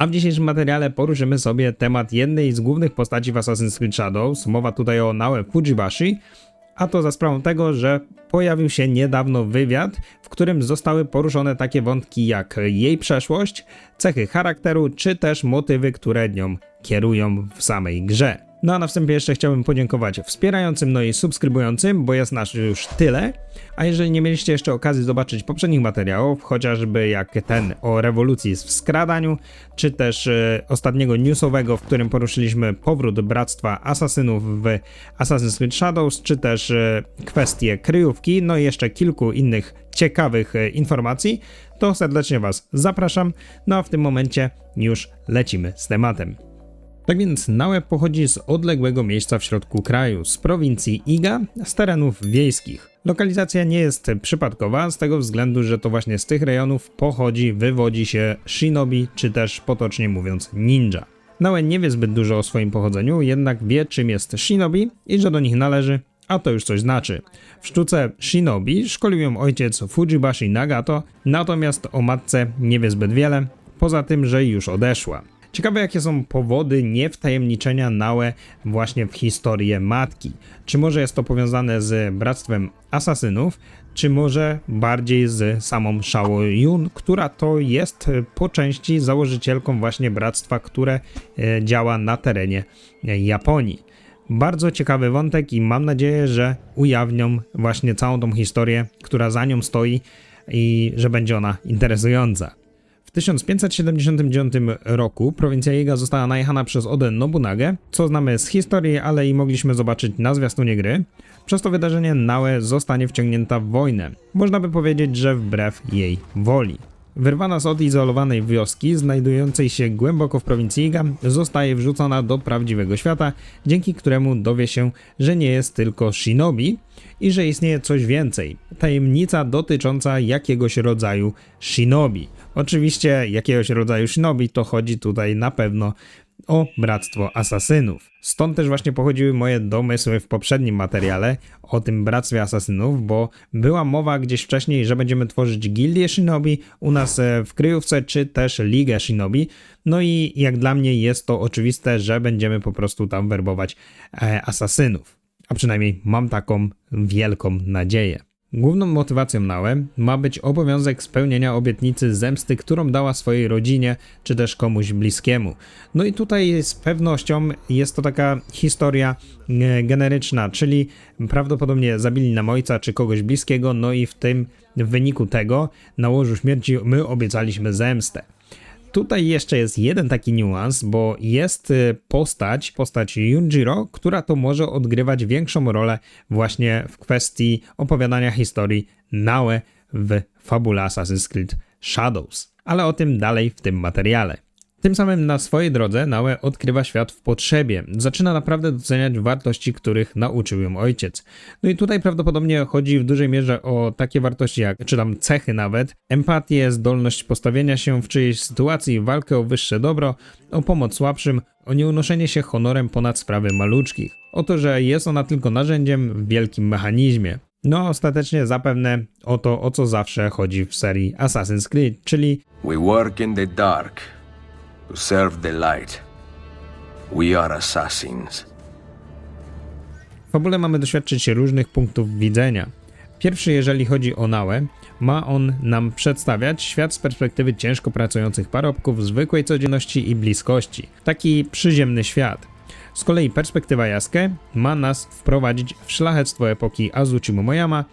A w dzisiejszym materiale poruszymy sobie temat jednej z głównych postaci w Assassin's Creed Shadows. Mowa tutaj o Naue Fujibashi, a to za sprawą tego, że pojawił się niedawno wywiad, w którym zostały poruszone takie wątki jak jej przeszłość, cechy charakteru, czy też motywy, które nią kierują w samej grze. No a na wstępie jeszcze chciałbym podziękować wspierającym, no i subskrybującym, bo jest nas już tyle. A jeżeli nie mieliście jeszcze okazji zobaczyć poprzednich materiałów, chociażby jak ten o rewolucji w skradaniu, czy też e, ostatniego newsowego, w którym poruszyliśmy powrót Bractwa Asasynów w Assassin's Creed Shadows, czy też e, kwestie kryjówki, no i jeszcze kilku innych ciekawych e, informacji, to serdecznie Was zapraszam. No a w tym momencie już lecimy z tematem. Tak więc Nałe pochodzi z odległego miejsca w środku kraju, z prowincji Iga, z terenów wiejskich. Lokalizacja nie jest przypadkowa, z tego względu, że to właśnie z tych rejonów pochodzi, wywodzi się shinobi, czy też potocznie mówiąc ninja. Nałe nie wie zbyt dużo o swoim pochodzeniu, jednak wie czym jest shinobi i że do nich należy, a to już coś znaczy. W sztuce shinobi szkolił ją ojciec Fujibashi Nagato, natomiast o matce nie wie zbyt wiele, poza tym, że już odeszła. Ciekawe jakie są powody niewtajemniczenia Nałe właśnie w historię matki. Czy może jest to powiązane z bractwem asasynów, czy może bardziej z samą Shao Yun, która to jest po części założycielką właśnie bractwa, które e, działa na terenie Japonii. Bardzo ciekawy wątek i mam nadzieję, że ujawnią właśnie całą tą historię, która za nią stoi i że będzie ona interesująca. W 1579 roku prowincja Jega została najechana przez Odę Nobunagę, co znamy z historii, ale i mogliśmy zobaczyć na zwiastunie gry. Przez to wydarzenie Naue zostanie wciągnięta w wojnę. Można by powiedzieć, że wbrew jej woli. Wyrwana z odizolowanej wioski, znajdującej się głęboko w prowincji Iga, zostaje wrzucona do prawdziwego świata, dzięki któremu dowie się, że nie jest tylko shinobi i że istnieje coś więcej. Tajemnica dotycząca jakiegoś rodzaju shinobi. Oczywiście jakiegoś rodzaju shinobi to chodzi tutaj na pewno o Bractwo Asasynów. Stąd też właśnie pochodziły moje domysły w poprzednim materiale o tym Bractwie Asasynów, bo była mowa gdzieś wcześniej, że będziemy tworzyć gildię Shinobi u nas e, w kryjówce, czy też ligę Shinobi. No i jak dla mnie jest to oczywiste, że będziemy po prostu tam werbować e, asasynów. A przynajmniej mam taką wielką nadzieję. Główną motywacją Nałe ma być obowiązek spełnienia obietnicy zemsty, którą dała swojej rodzinie czy też komuś bliskiemu. No i tutaj z pewnością jest to taka historia e, generyczna, czyli prawdopodobnie zabili nam ojca czy kogoś bliskiego, no i w tym w wyniku tego na łożu śmierci my obiecaliśmy zemstę. Tutaj jeszcze jest jeden taki niuans, bo jest y, postać, postać Junjiro, która to może odgrywać większą rolę właśnie w kwestii opowiadania historii Naue w fabule Assassin's Creed Shadows. Ale o tym dalej w tym materiale. Tym samym na swojej drodze Naue odkrywa świat w potrzebie. Zaczyna naprawdę doceniać wartości, których nauczył ją ojciec. No i tutaj prawdopodobnie chodzi w dużej mierze o takie wartości jak, czy tam cechy nawet, empatię, zdolność postawienia się w czyjejś sytuacji, walkę o wyższe dobro, o pomoc słabszym, o nieunoszenie się honorem ponad sprawy maluczkich. O to, że jest ona tylko narzędziem w wielkim mechanizmie. No, ostatecznie zapewne o to, o co zawsze chodzi w serii Assassin's Creed, czyli We work in the dark to serve the light. We are assassins. W fabule mamy doświadczyć różnych punktów widzenia. Pierwszy, jeżeli chodzi o Nałę, ma on nam przedstawiać świat z perspektywy ciężko pracujących parobków, zwykłej codzienności i bliskości. Taki przyziemny świat. Z kolei perspektywa Jaske ma nas wprowadzić w szlachectwo epoki Azuchi Momoyama,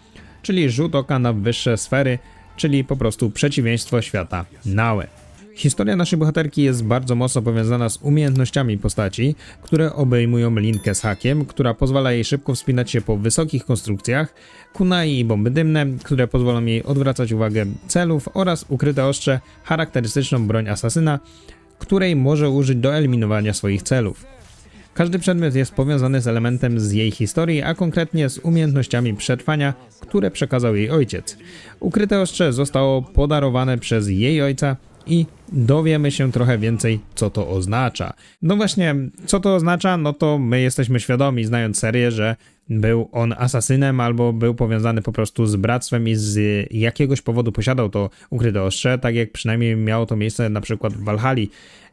czyli rzut oka na wyższe sfery, czyli po prostu przeciwieństwo świata Nałe. Historia naszej bohaterki jest bardzo mocno powiązana z umiejętnościami postaci, które obejmują linkę z hakiem, która pozwala jej szybko wspinać się po wysokich konstrukcjach, kunai i bomby dymne, które pozwolą jej odwracać uwagę celów oraz ukryte ostrze, charakterystyczną broń asasyna, której może użyć do eliminowania swoich celów. Każdy przedmiot jest powiązany z elementem z jej historii, a konkretnie z umiejętnościami przetrwania, które przekazał jej ojciec. Ukryte ostrze zostało podarowane przez jej ojca, i dowiemy się trochę więcej, co to oznacza. No właśnie, co to oznacza? No to my jesteśmy świadomi, znając serię, że był on asasynem albo był powiązany po prostu z bractwem i z jakiegoś powodu posiadał to ukryte ostrze, tak jak przynajmniej miało to miejsce na przykład w Valhalla,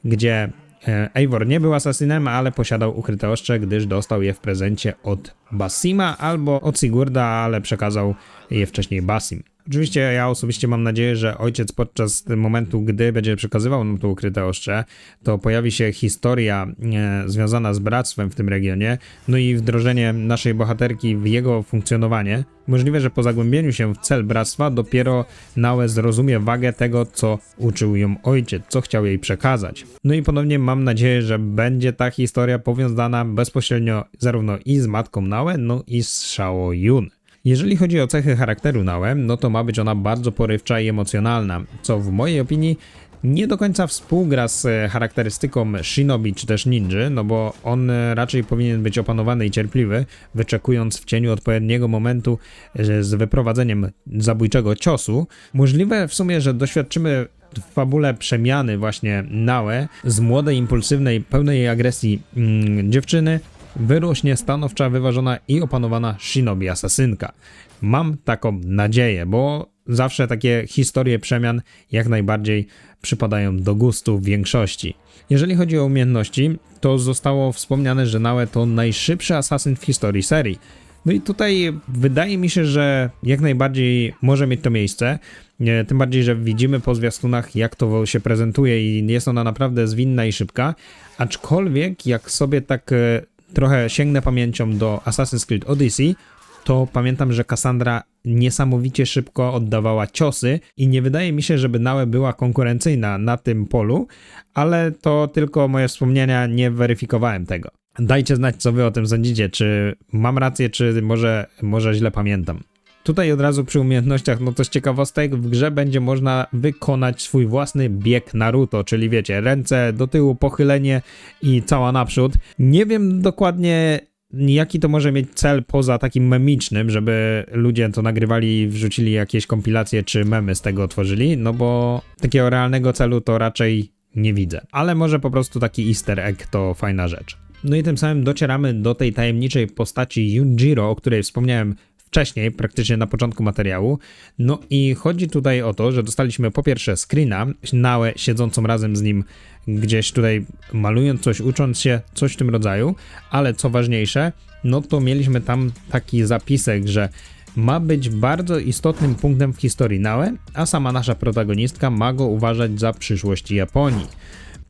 gdzie e, Eivor nie był asasynem, ale posiadał ukryte ostrze, gdyż dostał je w prezencie od Basima albo od Sigurda, ale przekazał je wcześniej Basim. Oczywiście ja osobiście mam nadzieję, że ojciec podczas momentu, gdy będzie przekazywał nam to ukryte ostrze, to pojawi się historia e, związana z bractwem w tym regionie, no i wdrożenie naszej bohaterki w jego funkcjonowanie. Możliwe, że po zagłębieniu się w cel bractwa dopiero Nałe zrozumie wagę tego, co uczył ją ojciec, co chciał jej przekazać. No i ponownie mam nadzieję, że będzie ta historia powiązana bezpośrednio zarówno i z matką Nałe, no i z Shao Yun. Jeżeli chodzi o cechy charakteru Nałe, no to ma być ona bardzo porywcza i emocjonalna, co w mojej opinii nie do końca współgra z e, charakterystyką shinobi czy też ninja, no bo on e, raczej powinien być opanowany i cierpliwy, wyczekując w cieniu odpowiedniego momentu e, z wyprowadzeniem zabójczego ciosu. Możliwe w sumie, że doświadczymy w fabule przemiany właśnie Nałe z młodej, impulsywnej, pełnej agresji mm, dziewczyny wyrośnie stanowcza, wyważona i opanowana shinobi asasynka. Mam taką nadzieję, bo zawsze takie historie przemian jak najbardziej przypadają do gustu większości. Jeżeli chodzi o umiejętności, to zostało wspomniane, że Nałe to najszybszy asasyn w historii serii. No i tutaj wydaje mi się, że jak najbardziej może mieć to miejsce. Nie, Tym bardziej, że widzimy po zwiastunach, jak to się prezentuje i jest ona naprawdę zwinna i szybka. Aczkolwiek, jak sobie tak e, trochę sięgnę pamięcią do Assassin's Creed Odyssey, to pamiętam, że Cassandra niesamowicie szybko oddawała ciosy i nie wydaje mi się, żeby Nałe była konkurencyjna na tym polu, ale to tylko moje wspomnienia, nie weryfikowałem tego. Dajcie znać, co wy o tym sądzicie, czy mam rację, czy może, może źle pamiętam. Tutaj od razu przy umiejętnościach, no to z ciekawostek, w grze będzie można wykonać swój własny bieg Naruto, czyli wiecie, ręce do tyłu, pochylenie i cała naprzód. Nie wiem dokładnie jaki to może mieć cel poza takim memicznym, żeby ludzie to nagrywali wrzucili jakieś kompilacje czy memy z tego tworzyli, no bo takiego realnego celu to raczej nie widzę. Ale może po prostu taki easter egg to fajna rzecz. No i tym samym docieramy do tej tajemniczej postaci Yunjiro, o której wspomniałem wcześniej, praktycznie na początku materiału. No i chodzi tutaj o to, że dostaliśmy po pierwsze screena, Nałę siedzącą razem z nim gdzieś tutaj malując coś, ucząc się, coś w tym rodzaju, ale co ważniejsze, no to mieliśmy tam taki zapisek, że ma być bardzo istotnym punktem w historii Nałe, a sama nasza protagonistka ma go uważać za przyszłość Japonii.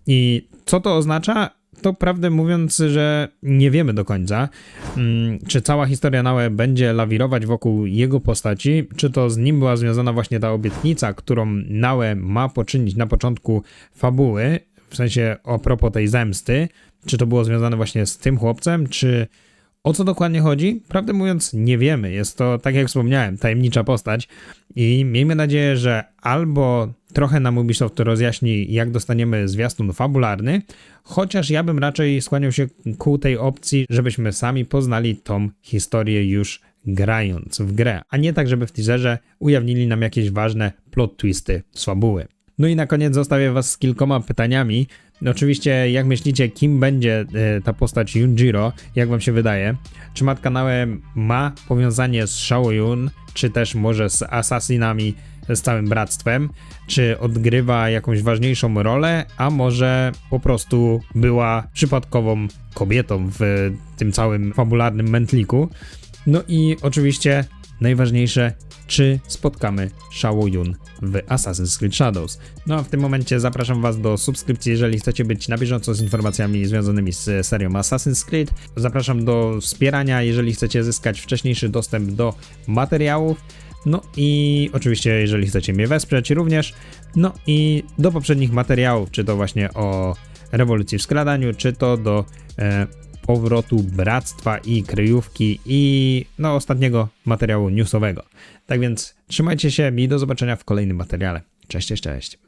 I co to oznacza? To prawdę mówiąc, że nie wiemy do końca, mm, czy cała historia Nałe będzie lawirować wokół jego postaci, czy to z nim była związana właśnie ta obietnica, którą Nałe ma poczynić na początku fabuły, w sensie a propos tej zemsty, czy to było związane właśnie z tym chłopcem, czy o co dokładnie chodzi? Prawdę mówiąc, nie wiemy. Jest to, tak jak wspomniałem, tajemnicza postać i miejmy nadzieję, że albo trochę nam Ubisoft rozjaśni, jak dostaniemy zwiastun fabularny, chociaż ja bym raczej skłaniał się ku tej opcji, żebyśmy sami poznali tą historię już grając w grę, a nie tak, żeby w teaserze ujawnili nam jakieś ważne plot twisty z. No i na koniec zostawię was z kilkoma pytaniami. Oczywiście, jak myślicie, kim będzie e, ta postać Yunjiro? Jak wam się wydaje? Czy Matka Nałe ma powiązanie z Shao Yun, czy też może z Assassinami, z całym bractwem? Czy odgrywa jakąś ważniejszą rolę, a może po prostu była przypadkową kobietą w tym całym fabularnym mętliku? No i oczywiście najważniejsze, czy spotkamy Shao Yun w Assassin's Creed Shadows. No a w tym momencie zapraszam Was do subskrypcji, jeżeli chcecie być na bieżąco z informacjami związanymi z serią Assassin's Creed. Zapraszam do wspierania, jeżeli chcecie zyskać wcześniejszy dostęp do materiałów. No i oczywiście, jeżeli chcecie mnie wesprzeć również. No i do poprzednich materiałów, czy to właśnie o rewolucji w skradaniu, czy to do e, powrotu bractwa i kryjówki i no ostatniego materiału newsowego. Tak więc trzymajcie się i do zobaczenia w kolejnym materiale. Cześć, cześć, cześć.